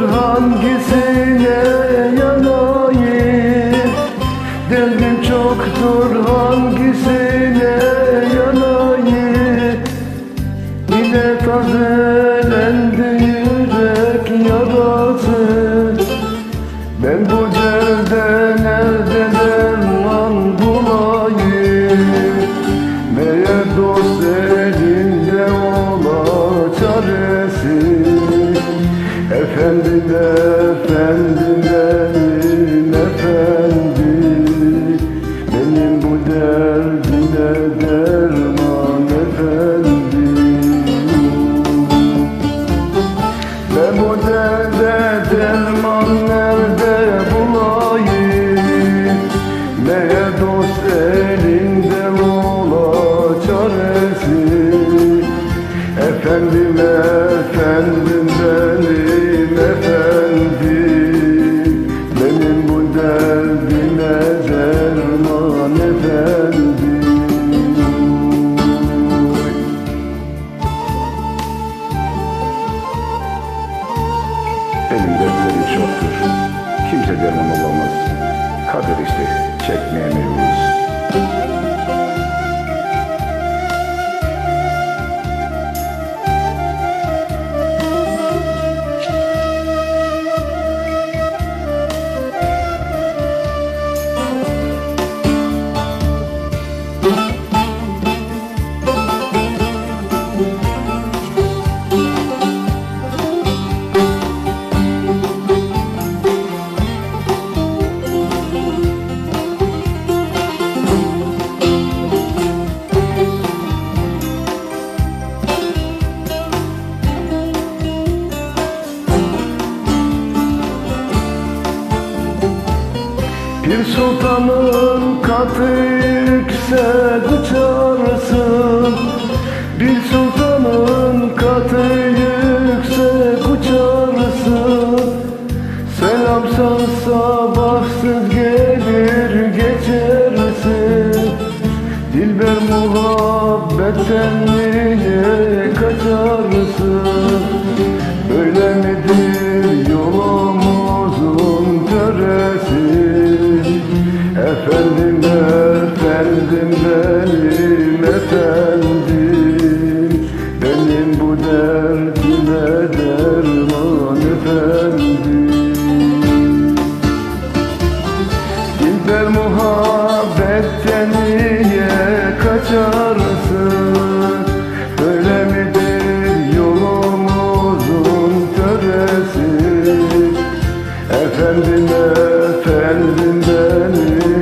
hangisine yanayım? Derdim çoktur hangisine yanayım? Yine tazelendi yürek yarası Ben bu Efendim efendim benim efendim Benim bu derdime derman efendim Benim dertlerim çoktur. Kimse derman olamaz. Kader işte çekmeye mecburuz. Bir sultanın katı yüksek uçarsın Bir sultanın katı yüksek uçarsın Selamsan sabahsız gelir geçersin Dilber muhabbetten niye kaçarsın Böyle midir efendim. Benim bu derdime derman efendim. Dilber muhabbetten niye kaçarsın. Böyle midir yolumuzun töresi Efendim efendim benim